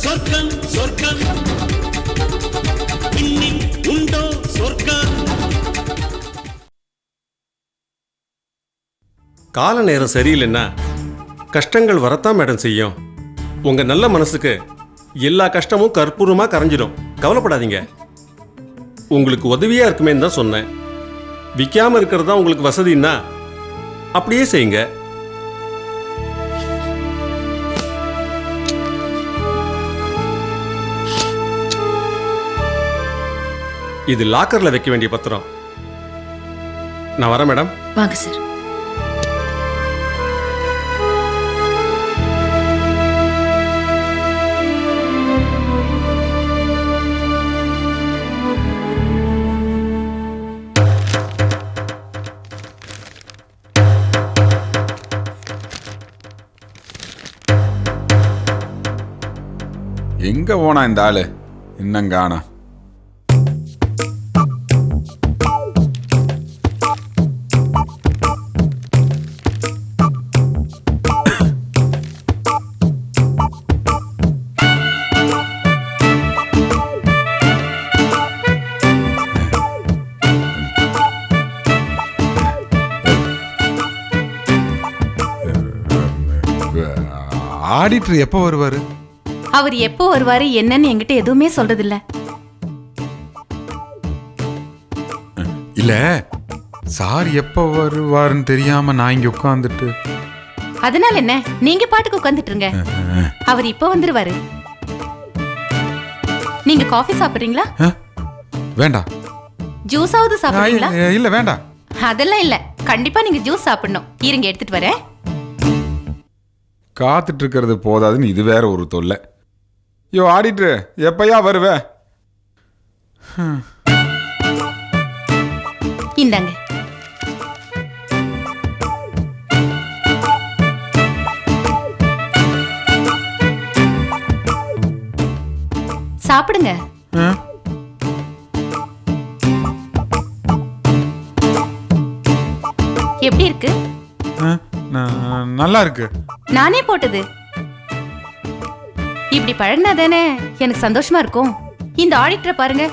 சொர்க்கம் சொர்க்கம் உண்டோ சொர்க்கம்? கால நேரம் சரியில்லைன்னா கஷ்டங்கள் வரத்தான் மேடம் செய்யும். உங்க நல்ல மனசுக்கு எல்லா கஷ்டமும் கற்பூரமா கரைஞ்சிடும். கவலைப்படாதீங்க. உங்களுக்கு உதவியா இருக்குமேன்னு தான் சொன்னேன். விற்காம இருக்கிறது தான் உங்களுக்கு வசதின்னா அப்படியே செய்யுங்க. இது லாக்கர்ல வைக்க வேண்டிய பத்திரம். நான் வரேன் மேடம் வாங்க சார் எங்க போனா இந்த ஆளு? இன்னும் காணோம் ஆடிட்டர் எப்போ வருவாரு? அவர் எப்போ வருவாரு என்னன்னு என்கிட்ட எதுவுமே சொல்றதில்ல. இல்ல சார் எப்போ வருவாருன்னு தெரியாம நான் இங்க உட்காந்துட்டு அதனால என்ன? நீங்க பாட்டுக்கு உட்காந்துட்டு இருங்க அவர் இப்போ வந்துருவாரு. நீங்க காஃபி சாப்பிடுறீங்களா? வேண்டாம். ஜூஸாவது சாப்பிடுறீங்களா? இல்ல வேண்டாம். அதெல்லாம் இல்ல. கண்டிப்பா நீங்க ஜூஸ் சாப்பிடணும். இருங்க எடுத்துட்டு வரேன். காத்துட்டு இருக்கிறது போதாதுன்னு இது வேற ஒரு தொல்லை. யோ ஆடிட்டர் எப்பயா வருவே? இந்தாங்க. சாப்பிடுங்க? எப்படி இருக்கு? நல்லா இருக்கு. நானே போட்டது. இப்படி பழகினா தானே எனக்கு சந்தோஷமா இருக்கும். இந்த ஆடிட்டரை பாருங்க.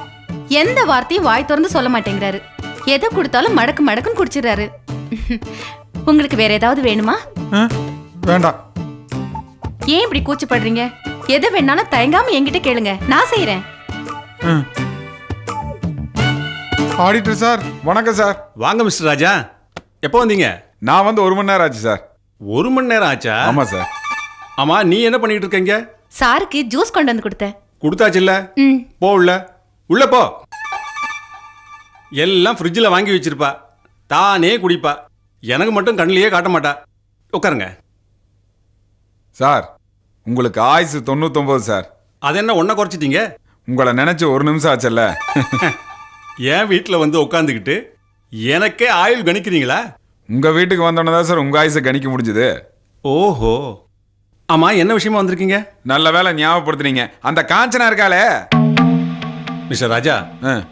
எந்த வார்த்தையும் வாய் திறந்து சொல்ல மாட்டேங்கிறாரு. எதை கொடுத்தாலும் மடக்கு மடக்குன்னு குடிச்சிடுறாரு. உங்களுக்கு வேற ஏதாவது வேணுமா? வேண்டாம் ஏன் இப்படி கூச்சப்படுறீங்க? எதை வேணாலும் தயங்காம என்கிட்ட கேளுங்க. நான் செய்யறேன். ஆடிட்டர் சார் வணக்கம் சார். வாங்க மிஸ்டர் ராஜா. எப்போ வந்தீங்க? நான் வந்து ஒரு மணி நேரம் ஆச்சு சார். ஒரு மணி நேரம் ஆச்சா? ஆமா சார். ஆமா நீ என்ன பண்ணிட்டு இருக்கீங்க? சாருக்கு ஜூஸ் கொண்டு வந்து கொடுத்தேன். கொடுத்தாச்சுல்ல? ம். போ உள்ள உள்ள போ. எல்லாம் ஃப்ரிட்ஜில் வாங்கி வச்சிருப்பா. தானே குடிப்பா. எனக்கு மட்டும் கண்ணிலேயே காட்ட மாட்டா. உட்காருங்க. சார் உங்களுக்கு ஆயுசு தொண்ணூத்தொம்பது சார். அது என்ன ஒன்றை குறைச்சிட்டீங்க? உங்களை நினைச்சு ஒரு நிமிஷம் ஆச்சல்ல? என் வீட்டில் வந்து உட்காந்துக்கிட்டு எனக்கே ஆயுள் கணிக்கிறீங்களா? உங்க வீட்டுக்கு வந்தோன்னே தான் சார் உங்க ஆயுசை கணிக்க முடிஞ்சது. ஓஹோ. ஆமா என்ன விஷயமா வந்திருக்கீங்க? நல்ல வேலை ஞாபகப்படுத்துனீங்க. அந்த காஞ்சனா இருக்காளே? மிஸ்டர் ராஜா.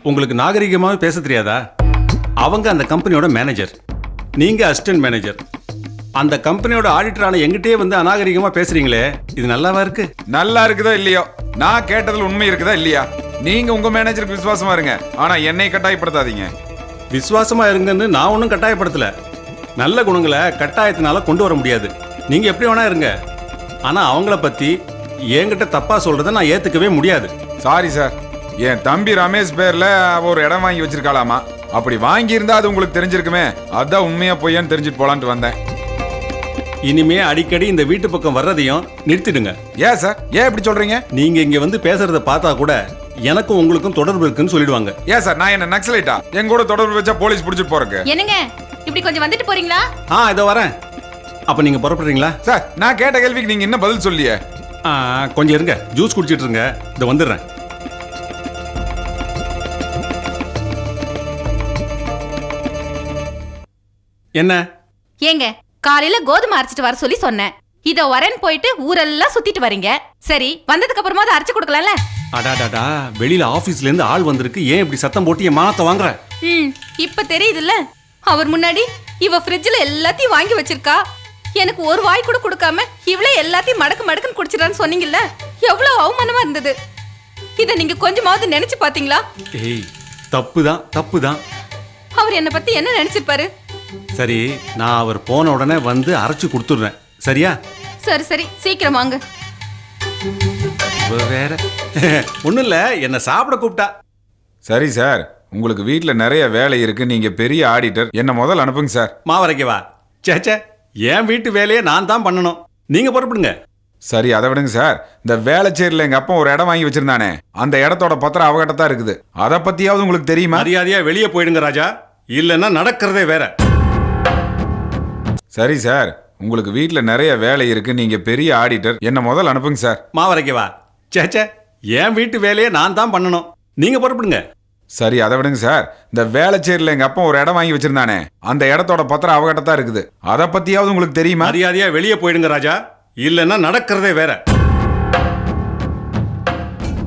உங்களுக்கு நாகரிகமாக பேச தெரியாதா? அவங்க அந்த கம்பெனியோட மேனேஜர் நீங்க அசிஸ்டன்ட் மேனேஜர் அந்த கம்பெனியோட ஆடிட்டரான எங்கிட்டே வந்து அநாகரிகமா பேசுறீங்களே இது நல்லாவா இருக்கு? நல்லா இருக்குதோ இல்லையோ? நான் கேட்டதுல உண்மை இருக்குதா இல்லையா? நீங்க உங்க மேனேஜருக்கு விசுவாசமா இருங்க. ஆனா என்னை கட்டாயப்படுத்தாதீங்க. விசுவாசமா இருங்கன்னு நான் ஒன்றும் கட்டாயப்படுத்தல. நல்ல குணங்களை கட்டாயத்தினால கொண்டு வர முடியாது. நீங்க எப்படி வேணா இருங்க. ஆனா அவங்கள பத்தி என்கிட்ட தப்பா சொல்றதை நான் ஏத்துக்கவே முடியாது. சாரி சார் என் தம்பி ரமேஷ் பேர்ல ஒரு இடம் வாங்கி வச்சிருக்காளாமா? அப்படி வாங்கி இருந்தா அது உங்களுக்கு தெரிஞ்சிருக்குமே. அதான் உண்மையா பொய்யான்னு தெரிஞ்சுட்டு போலான்ட்டு வந்தேன். இனிமே அடிக்கடி இந்த வீட்டு பக்கம் வர்றதையும் நிறுத்திடுங்க. ஏன் சார் ஏன் இப்படி சொல்றீங்க? நீங்க இங்க வந்து பேசுறத பார்த்தா கூட எனக்கும் உங்களுக்கும் தொடர்பு இருக்குன்னு சொல்லிடுவாங்க. ஏன் சார் நான் என்ன நக்சலைட்டா? என் கூட தொடர்பு வச்சா போலீஸ் பிடிச்சிட்டு போறக்கு என்னங்க? இப்படி கொஞ்சம் வந்துட்டு போறீங்களா? ஆ இதோ வரேன். அப்ப நீங்க புறப்படுறீங்களா? சார் நான் கேட்ட கேள்விக்கு நீங்க என்ன பதில் சொல்லியே? ஆ, கொஞ்சம் இருங்க. ஜூஸ் குடிச்சிட்டு இருங்க இதை வந்துடுறேன். என்ன? ஏங்க காலையில கோதுமை அரைச்சிட்டு வர சொல்லி சொன்னேன். இதோ வரேன்னு போயிட்டு ஊரெல்லாம் சுத்திட்டு வரீங்க. சரி வந்ததுக்கு அப்புறமா அதை அரைச்சு கொடுக்கலாம்ல? அடாடாடா வெளியில ஆபீஸ்ல இருந்து ஆள் வந்திருக்கு. ஏன் இப்படி சத்தம் போட்டு என் மானத்தை வாங்குற? ம் இப்ப தெரியுதுல்ல. அவர் முன்னாடி இவ ஃப்ரிட்ஜ்ல எல்லாத்தையும் வாங்கி வச்சிருக்கா. எனக்கு ஒரு வாய் கூட கொடுக்காம இவ்வளோ எல்லாத்தையும் மடக்கு மடக்குன்னு குடிச்சிடான்னு சொன்னீங்கல்ல? எவ்வளவு அவமானமா இருந்தது? இதை நீங்க கொஞ்சமாவது நினைச்சு பாத்தீங்களா ஏய் தப்பு தான் தப்பு தான் அவர் என்னை பத்தி என்ன நினைச்சிருப்பாரு? சரி நான் அவர் போன உடனே வந்து அரைச்சு கொடுத்துட்றேன். சரியா? சரி சரி. சீக்கிரம் வாங்க. இவ வேற. ஒன்றும் இல்லை என்னை சாப்பிட கூப்பிட்டா. சரி சார். உங்களுக்கு வீட்டில் நிறைய வேலை இருக்கு. நீங்க பெரிய ஆடிட்டர். என்ன முதல்ல அனுப்புங்க சார். மாவரைக்கவா சே சே என் வீட்டு வேலையை நான் தான் பண்ணணும். நீங்க புறப்படுங்க. சரி அதை விடுங்க சார். இந்த வேலைச்சேரியில் எங்க அப்பா ஒரு இடம் வாங்கி வச்சிருந்தானே. அந்த இடத்தோட பத்திரம் அவகிட்ட தான் இருக்குது. அதை பத்தியாவது உங்களுக்கு தெரியுமா? மரியாதையா வெளியே போயிடுங்க ராஜா. இல்லைன்னா நடக்கிறதே வேற. சரி சார். உங்களுக்கு வீட்டில் நிறைய வேலை இருக்கு. நீங்க பெரிய ஆடிட்டர். என்ன முதல்ல அனுப்புங்க சார். மாவரைக்கவா சே சே என் வீட்டு வேலையை நான் தான் பண்ணணும். நீங்க புறப்படுங்க. சரி அதை விடுங்க சார். இந்த வேலைச்சேரியில் எங்க அப்பா ஒரு இடம் வாங்கி வச்சிருந்தானே. அந்த இடத்தோட பத்திரம் அவகிட்ட தான் இருக்குது. அதை பத்தியாவது உங்களுக்கு தெரியுமா? மரியாதையா வெளியே போயிடுங்க ராஜா. இல்லைன்னா நடக்கிறதே வேற.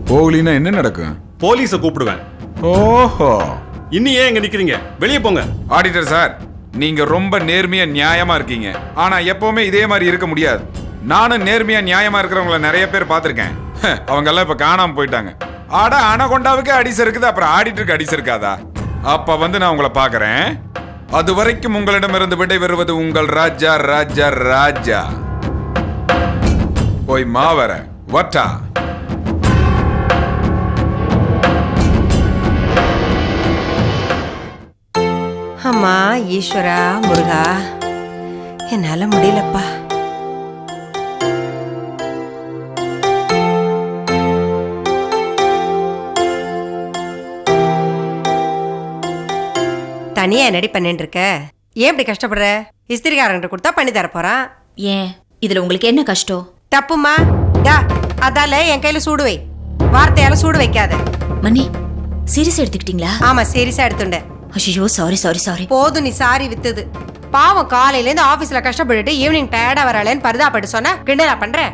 போகலின்னா என்ன நடக்கும்? போலீஸை கூப்பிடுவேன். ஓஹோ. இன்னும் ஏன் இங்க நிக்கிறீங்க? வெளியே போங்க. ஆடிட்டர் சார் நீங்க ரொம்ப நேர்மையா நியாயமா இருக்கீங்க. ஆனா எப்பவுமே இதே மாதிரி இருக்க முடியாது. நானும் நேர்மையா நியாயமா இருக்கிறவங்கள நிறைய பேர் பார்த்திருக்கேன். அவங்க எல்லாம் இப்ப காணாம போயிட்டாங்க. அட அனகொண்டாவுக்கு அடிசு இருக்குது அப்புறம் ஆடிட்டருக்கு அடிசு இருக்காதா அப்ப வந்து நான் உங்களை பாக்குறேன் அது வரைக்கும் உங்களிடமிருந்து விடைபெறுவது உங்கள் ராஜா ராஜா ராஜா. போய் மாவர வட்டா. அம்மா ஈஸ்வரா முருகா என்னால முடியலப்பா. தனியா என்னடி பண்ணிட்டு இருக்க ஏன் இப்படி கஷ்டப்படுற? இஸ்திரிக்காரங்கிட்ட கொடுத்தா பண்ணி தர போறான் ஏன்? இதுல உங்களுக்கு என்ன கஷ்டம்? தப்புமா டா அதால என் கையில சூடு வை. வார்த்தையால சூடு வைக்காத. மணி சீரியஸ் எடுத்துக்கிட்டீங்களா? ஆமா சீரியஸா எடுத்துட்டேன். ஐயோ சாரி சாரி சாரி போதும் நீ சாரி வித்தது. பாவம் காலையில இருந்து ஆபீஸ்ல கஷ்டப்பட்டுட்டு ஈவினிங் டயர்டா வராளேன்னு பரிதாப்பட்டு சொன்னா கிண்டலா பண்ற?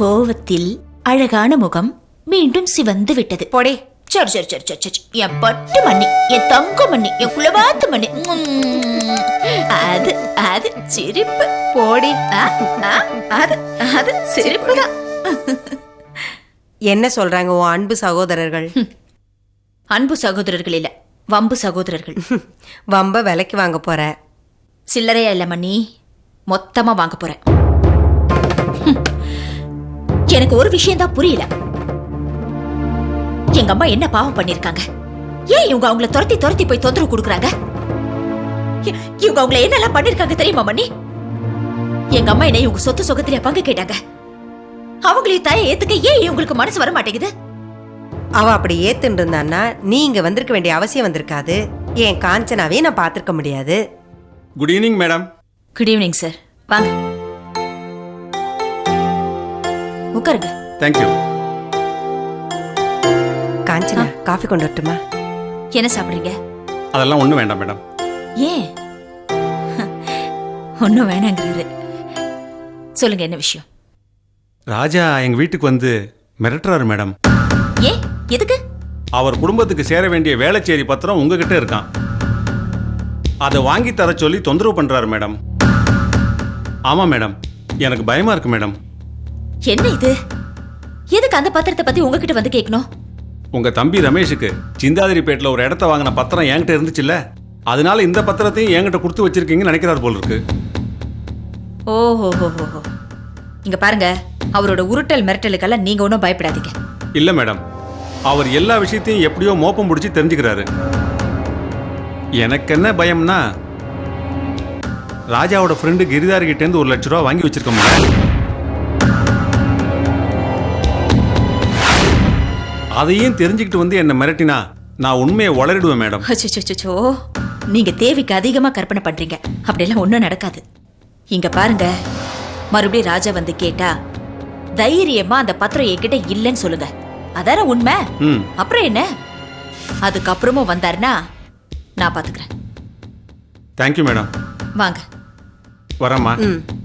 கோவத்தில் அழகான முகம் மீண்டும் சிவந்து விட்டது. போடி. சரி சரி சரி சரி சரி. என் பட்டு மண்ணி என் தங்க மண்ணி என் குலவாத்து மண்ணி. அது அது சிரிப்பு. போடி. அது அது சிரிப்பு தான். என்ன சொல்றாங்க உன் அன்பு சகோதரர்கள்? அன்பு சகோதரர்கள் இல்ல வம்பு சகோதரர்கள். வம்ப விலைக்கு வாங்க போற. சில்லறையா இல்ல மண்ணி மொத்தமா வாங்க போறேன். எனக்கு ஒரு விஷயம் தான் புரியல. எங்க அம்மா என்ன பாவம் பண்ணிருக்காங்க? ஏன் இவங்க அவங்கள துரத்தி துரத்தி போய் தொந்தரவு கொடுக்குறாங்க? இவங்க அவங்கள என்னெல்லாம் பண்ணிருக்காங்க தெரியுமா மண்ணி எங்க அம்மா என்ன இவங்க சொத்து சொகத்திலே பங்கு கேட்டாங்க. அவங்களையும் தாயை ஏத்துக்க ஏன் இவங்களுக்கு மனசு வர மாட்டேங்குது? அவ அப்படி ஏத்துன்னு இருந்தான்னா நீ இங்க வந்திருக்க வேண்டிய அவசியம் வந்திருக்காது. என் காஞ்சனாவே நான் பார்த்திருக்க முடியாது. Good evening madam good evening sir வாங்க. உட்காருங்க. தேங்க்யூ காஞ்சனா காஃபி கொண்டு வரட்டுமா? என்ன சாப்பிடுறீங்க? அதெல்லாம் ஒன்றும் வேண்டாம் மேடம். ஏன்? ஒன்றும் வேணாங்கிறாரு. சொல்லுங்க என்ன விஷயம்? ராஜா எங்க வீட்டுக்கு வந்து மிரட்டுறாரு மேடம். ஏன் எதுக்கு? அவர் குடும்பத்துக்கு சேர வேண்டிய வேளச்சேரி பத்திரம் உங்ககிட்ட இருக்கான். அதை வாங்கி தர சொல்லி தொந்தரவு பண்றாரு மேடம். ஆமா மேடம். எனக்கு பயமா இருக்கு மேடம். என்ன இது? எதுக்கு அந்த பத்திரத்தை பத்தி உங்ககிட்ட வந்து கேட்கணும்? உங்க தம்பி ரமேஷுக்கு சிந்தாதிரிப்பேட்டில் ஒரு இடத்த வாங்கின பத்திரம் என்கிட்ட இருந்துச்சுல்ல? அதனால இந்த பத்திரத்தையும் என்கிட்ட கொடுத்து வச்சிருக்கீங்கன்னு நினைக்கிறார் போல் இருக்கு. ஓஹோ இங்க பாருங்க அவரோட உருட்டல் மிரட்டலுக்கெல்லாம் நீங்க ஒன்றும் பயப்படாதீங்க. இல்ல மேடம். அவர் எல்லா விஷயத்தையும் எப்படியோ மோப்பம் பிடிச்சி தெரிஞ்சுக்கிறாரு. எனக்கு என்ன பயம்னா ராஜாவோட ஃப்ரெண்டு கிரிதாரி கிட்ட இருந்து ஒரு லட்ச ரூபா வாங்கி வச்சிருக்க அதையும் தெரிஞ்சுக்கிட்டு வந்து என்ன மிரட்டினா நான் உண்மையை வளரிடுவேன் மேடம். அச்சோ நீங்க தேவைக்கு அதிகமா கற்பனை பண்றீங்க. அப்படியெல்லாம் ஒன்றும் நடக்காது. இங்க பாருங்க. மறுபடியும் ராஜா வந்து கேட்டா தைரியமா அந்த பத்திரம் என்கிட்ட இல்லைன்னு சொல்லுங்க. அதான உண்மை? ம். அப்புறம் என்ன? அதுக்கப்புறமும் வந்தாருன்னா நான் பாத்துக்கிறேன். Thank you madam. வாங்க. வரேம்மா. ம்.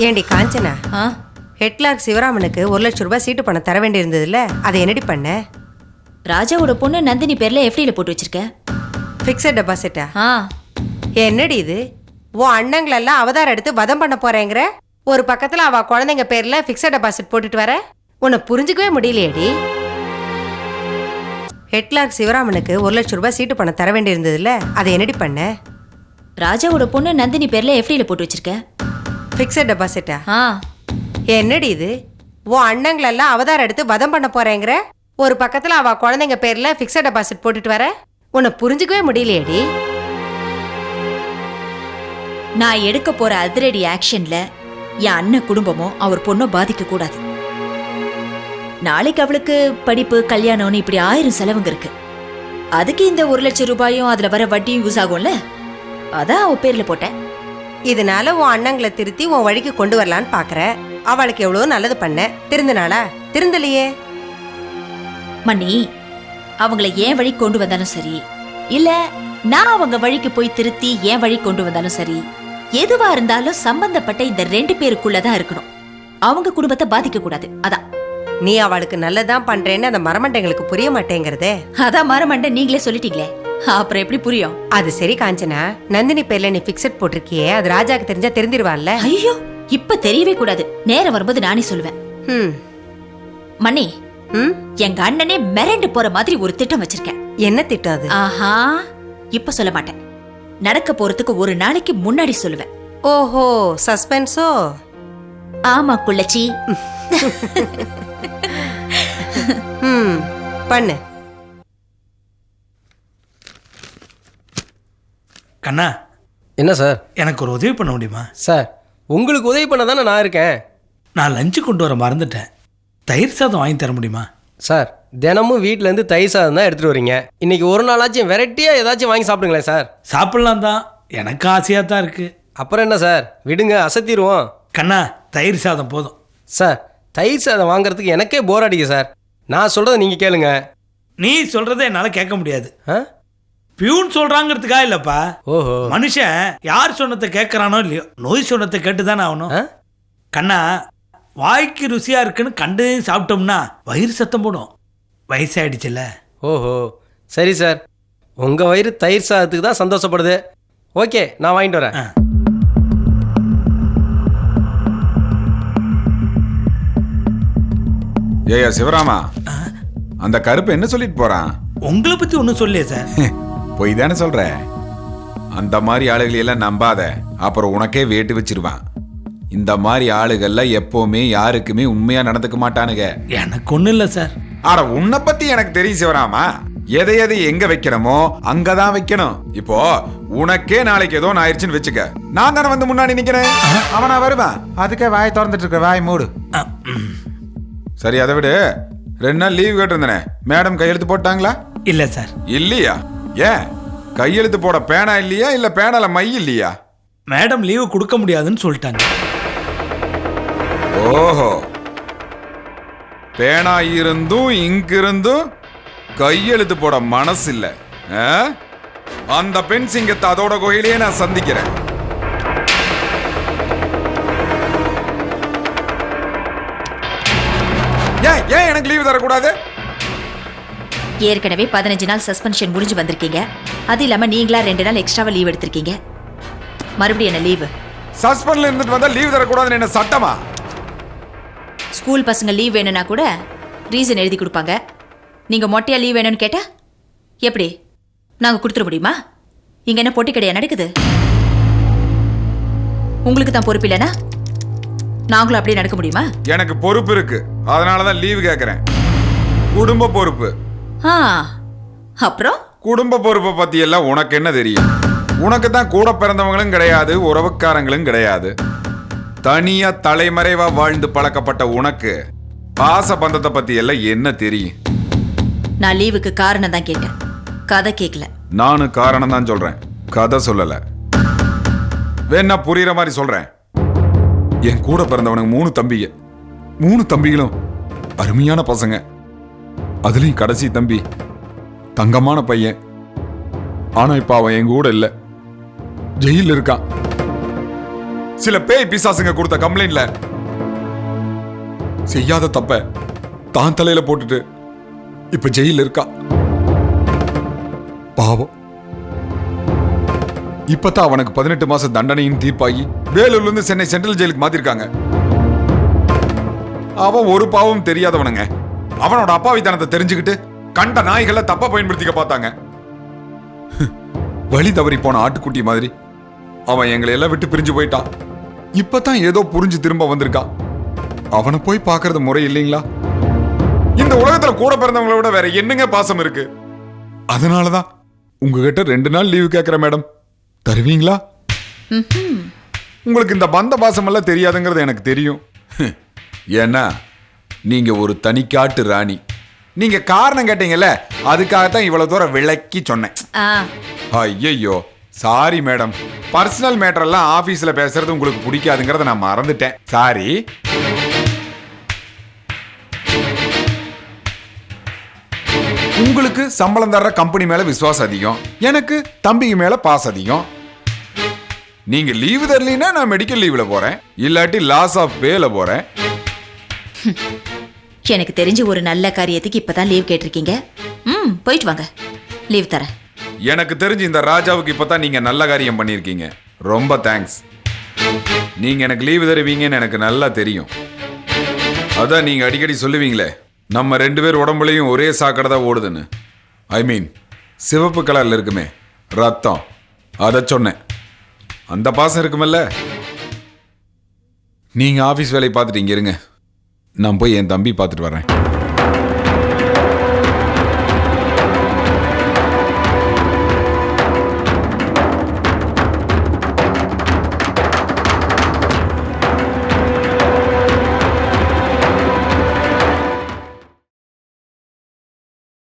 ஏண்டி காஞ்சனா? ஆ? ஹெட் கிளார்க் சிவராமனுக்கு ஒரு லட்சம் ரூபாய் சீட்டு பணம் தர வேண்டியிருந்ததுல அதை என்னடி பண்ண? ராஜாவோட பொண்ணு நந்தினி பேர்ல எஃப்டில போட்டு வச்சிருக்க. ஃபிக்ஸட் டெபாசிட்டா ஆ? என்னடி இது? உன் அண்ணங்களெல்லாம் அவதாரம் எடுத்து வதம் பண்ண போறேங்கிற? ஒரு பக்கத்துல அவ குழந்தைங்க பேர்ல ஃபிக்ஸட் டெபாசிட் போட்டுட்டு வர? உன்னை புரிஞ்சுக்கவே முடியலையேடி. ஹெட் கிளார்க் சிவராமனுக்கு ஒரு லட்சம் ரூபாய் சீட்டு பணம் தர வேண்டியிருந்ததுல அதை என்னடி பண்ண? ராஜாவோட பொண்ணு நந்தினி பேர்ல எஃப்டில போட்டு வச்சிருக்க. ஃபிக்ஸட் டெபாசிட்டா ஆ? என்னடி இது? உன் அண்ணங்களெல்லாம் அவதாரம் எடுத்து வதம் பண்ண போறேங்கிற? ஒரு பக்கத்துல அவ குழந்தைங்க பேர்ல ஃபிக்ஸட் டெபாசிட் போட்டுட்டு வர? உன்னை புரிஞ்சுக்கவே முடியலையேடி. நான் எடுக்க போற அதிரடி ஆக்ஷன்ல என் அண்ணன் குடும்பமோ அவர் பொண்ணோ பாதிக்க கூடாது. நாளைக்கு அவளுக்கு படிப்பு கல்யாணம்னு இப்படி ஆயிரம் செலவுங்க இருக்கு. அதுக்கு இந்த ஒரு லட்சம் ரூபாயும் அதுல வர வட்டியும் யூஸ் ஆகும்ல? அதான் அவ பேர்ல போட்டேன். இதனால உன் அண்ணங்களை திருத்தி உன் வழிக்கு கொண்டு வரலான்னு பாக்குற. அவளுக்கு எவ்வளவு நல்லது பண்ண. திருந்தினாளா? திருந்தலையே. மணி அவங்கள ஏன் வழி கொண்டு வந்தாலும் சரி. இல்ல நான் அவங்க வழிக்கு போய் திருத்தி ஏன் வழி கொண்டு வந்தாலும் சரி. எதுவா இருந்தாலும் சம்பந்தப்பட்ட இந்த ரெண்டு பேருக்குள்ளதான் இருக்கணும். அவங்க குடும்பத்தை பாதிக்க கூடாது. அதான். நீ அவளுக்கு நல்லதான் பண்றேன்னு அந்த மரமண்டைங்களுக்கு புரிய மாட்டேங்கிறதே. அதான் மரமண்ட நீங்களே சொல்லிட்டீங்களே. அப்புறம் எப்படி புரியும்? அது சரி காஞ்சனா. நந்தினி பேர்ல நீ பிக்சட் போட்டிருக்கியே. அது ராஜாக்கு தெரிஞ்சா தெரிஞ்சிருவான்ல. ஐயோ இப்ப தெரியவே கூடாது. நேரம் வரும்போது நானே சொல்லுவேன் ம். மணி ம்? எங்க அண்ணனே மிரண்டு போற மாதிரி ஒரு திட்டம் வச்சிருக்கேன். என்ன திட்டம் அது? ஆஹா இப்ப சொல்ல மாட்டேன். நடக்க போறதுக்கு ஒரு நாளைக்கு முன்னாடி சொல்லுவேன். ஓஹோ சஸ்பென்ஸோ ஆமா குள்ளச்சி. ம். பண்ணு. கண்ணா. என்ன சார்? எனக்கு ஒரு உதவி பண்ண முடியுமா? சார் உங்களுக்கு உதவி பண்ண தானே நான் இருக்கேன்? நான் லஞ்சு கொண்டு வர மறந்துட்டேன். தயிர் சாதம் வாங்கி தர முடியுமா? சார் தினமும் வீட்டிலேருந்து தயிர் சாதம் தான் எடுத்துகிட்டு வரீங்க. இன்னைக்கு ஒரு நாளாச்சும் வெரைட்டியாக ஏதாச்சும் வாங்கி சாப்பிடுங்களேன் சார். சாப்பிட்லாம் தான். எனக்கு ஆசையாக தான் இருக்குது அப்புறம் என்ன சார்? விடுங்க அசத்திடுவோம். கண்ணா தயிர் சாதம் போதும். சார் தயிர் சாதம் வாங்குறதுக்கு எனக்கே போர் அடிக்குது சார். நான் சொல்கிறத நீங்கள் கேளுங்க. நீ சொல்கிறத என்னால் கேட்க முடியாது. ஆ? பியூன் சொல்கிறாங்கிறதுக்காக இல்லைப்பா. ஓஹோ. மனுஷன் யார் சொன்னதை கேட்குறானோ இல்லையோ? நோய் சொன்னதை கேட்டு தானே ஆகணும் கண்ணா வாய்க்கு ருசியாக இருக்குன்னு கண்டு சாப்பிட்டோம்னா வயிறு சத்தம் போடும். வயசாயிடுச்சுல்ல. ஓஹோ. சரி சார். உங்கள் வயிறு தயிர் சாதத்துக்கு தான் சந்தோஷப்படுது. ஓகே நான் வாங்கிட்டு வரேன். ஏயா சிவராமா. அந்த கருப்பு என்ன சொல்லிட்டு போறான்? உங்களை பற்றி ஒன்றும் சொல்லியே சார். பொய் தானே சொல்ற? அந்த மாதிரி ஆளுகளை எல்லாம் நம்பாத. அப்புறம் உனக்கே வேட்டு வச்சிருவான். இந்த மாதிரி ஆளுகள்ல எப்பவுமே யாருக்குமே உண்மையா நடந்துக்க மாட்டானுங்க. எனக்கு ஒன்றும் இல்லை சார். ஆனா உன்னை பத்தி எனக்கு தெரியும் சிவராமா. எதை எதை எங்க வைக்கணுமோ அங்கதான் வைக்கணும். இப்போ உனக்கே நாளைக்கு ஏதோ ஒண்ணு ஆயிடுச்சுன்னு வச்சுக்க. நான் தானே வந்து முன்னாடி நிக்கிறேன். அவனா வருவான். அதுக்கே வாய் திறந்துட்டு இருக்க வாய் மூடு. சரி அதை விடு. ரெண்டு நாள் லீவ் கேட்டிருந்தனே. மேடம் கையெழுத்து போட்டாங்களா? இல்லை சார். இல்லையா? ஏன்? கையெழுத்து போட பேனா இல்லையா இல்ல பேனால மை இல்லையா? மேடம் லீவு கொடுக்க முடியாதுன்னு சொல்லிட்டாங்க. ஓஹோ. பேனா இருந்தும் இங்கு இருந்தும் கையெழுத்து போட மனசு இல்ல. ஆ? அந்த பெண் சிங்கத்தை அதோட கோயிலையே நான் சந்திக்கிறேன். ஏன் ஏன் எனக்கு லீவு தரக்கூடாது? ஏற்கனவே பதினஞ்சு நாள் சஸ்பென்ஷன் முடிஞ்சு வந்திருக்கீங்க. அது இல்லாம நீங்களா ரெண்டு நாள் எக்ஸ்ட்ராவா லீவ் எடுத்திருக்கீங்க. மறுபடியும் என்ன லீவு சஸ்பெண்ட்ல இருந்துட்டு வந்தா லீவு தரக்கூடாதுன்னு என்ன சட்டமா? ஸ்கூல் பசங்க லீவ் வேணும்னா கூட ரீசன் எழுதி கொடுப்பாங்க. நீங்க மொட்டையா லீவ் வேணும்னு கேட்டா எப்படி? நாங்க கொடுத்துட முடியுமா? இங்க என்ன பொட்டி கடையா நடக்குது? உங்களுக்கு தான் பொறுப்பு இல்லைனா நாங்களும் அப்படியே நடக்க முடியுமா? எனக்கு பொறுப்பு இருக்கு. அதனாலதான் லீவு கேக்குறேன். குடும்ப பொறுப்பு. ஆ அப்புறம்? குடும்ப பொறுப்பை பத்தி எல்லாம் உனக்கு என்ன தெரியும்? உனக்கு தான் கூட பிறந்தவங்களும் கிடையாது உறவுக்காரங்களும் கிடையாது. தனியா தலைமறைவா வாழ்ந்து பழக்கப்பட்ட உனக்கு பாச பந்தத்தை பத்தி எல்லாம் என்ன தெரியும்? நான் லீவுக்கு காரணம் தான் கேட்டேன். கதை கேட்கல நானும் காரணம் தான் சொல்றேன். கதை சொல்லல. வேணா புரியுற மாதிரி சொல்றேன். என் கூட பிறந்தவனுக்கு மூணு தம்பிங்க. மூணு தம்பிகளும் அருமையான பசங்க. அதுலயும் கடைசி தம்பி தங்கமான பையன். ஆனால் இப்போ அவன் எங்கள் கூட இல்ல. ஜெயில இருக்கான். சில பேய் பிசாசுங்க கொடுத்த கம்ப்ளைண்ட்ல செய்யாத தப்ப தான் தலையில போட்டுட்டு இப்ப ஜெயில இருக்கா? பாவம். இப்பதான் அவனுக்கு பதினெட்டு மாசம் தண்டனையும் தீர்ப்பாகி வேலூர்ல இருந்து சென்னை சென்ட்ரல் ஜெயிலுக்கு மாத்திருக்காங்க. அவன் ஒரு பாவம் தெரியாதவனுங்க. அவனோட அப்பாவித்தனத்தை தெரிஞ்சுக்கிட்டு கண்ட நாய்களை தப்பா பயன்படுத்திக்க பார்த்தாங்க. வழி தவறி போன ஆட்டுக்குட்டி மாதிரி அவன் எங்களை எல்லாம் விட்டு பிரிஞ்சு போயிட்டான். இப்பதான் ஏதோ புரிஞ்சு திரும்ப வந்திருக்கான். அவனை போய் பார்க்கறது முறை இல்லைங்களா? இந்த உலகத்துல கூட பிறந்தவங்கள விட வேற என்னங்க பாசம் இருக்கு? அதனாலதான் உங்ககிட்ட ரெண்டு நாள் லீவு கேட்கிறேன் மேடம் தருவீங்களா? உங்களுக்கு இந்த பந்த பாசம் எல்லாம் தெரியாதுங்கிறது எனக்கு தெரியும். ஏன்னா நீங்க ஒரு தனிக்காட்டு ராணி. நீங்க காரணம் கேட்டீங்கல்ல அதுக்காகத்தான் இவ்வளவு தூரம் விளக்கி சொன்னேன். ஐயையோ சாரி மேடம் பர்சனல் மேட்டர் எல்லாம் ஆபீஸ்ல பேசுறது உங்களுக்கு பிடிக்காதுங்கிறத நான் மறந்துட்டேன். சாரி உங்களுக்கு சம்பளம் தர்ற கம்பெனி மேல விசுவாசம் அதிகம். எனக்கு தம்பிக்கு மேல பாஸ் அதிகம். நீங்க லீவு தரலீன்னா நான் மெடிக்கல் லீவ்ல போறேன். இல்லாட்டி லாஸ் ஆஃப் பேல போறேன். எனக்கு தெரிஞ்சு ஒரு நல்ல காரியத்துக்கு இப்பதான் லீவ் கேட்டிருக்கீங்க. ம் போயிட்டு வாங்க. லீவ் தரேன். எனக்கு தெரிஞ்சு இந்த ராஜாவுக்கு இப்பதான் நீங்க நல்ல காரியம் பண்ணியிருக்கீங்க. ரொம்ப தேங்க்ஸ் நீங்க எனக்கு லீவு தருவீங்கன்னு எனக்கு நல்லா தெரியும். அதான் நீங்க அடிக்கடி சொல்லுவீங்களே நம்ம ரெண்டு பேர் உடம்புலையும் ஒரே சாக்கடை தான் ஓடுதுன்னு. ஐ மீன் சிவப்பு கலரில் இருக்குமே ரத்தம். அதை சொன்னேன். அந்த பாசம் இருக்குமல்ல? நீங்கள் ஆஃபீஸ் வேலையை பார்த்துட்டு இங்கே இருங்க. நான் போய் என் தம்பி பார்த்துட்டு வரேன்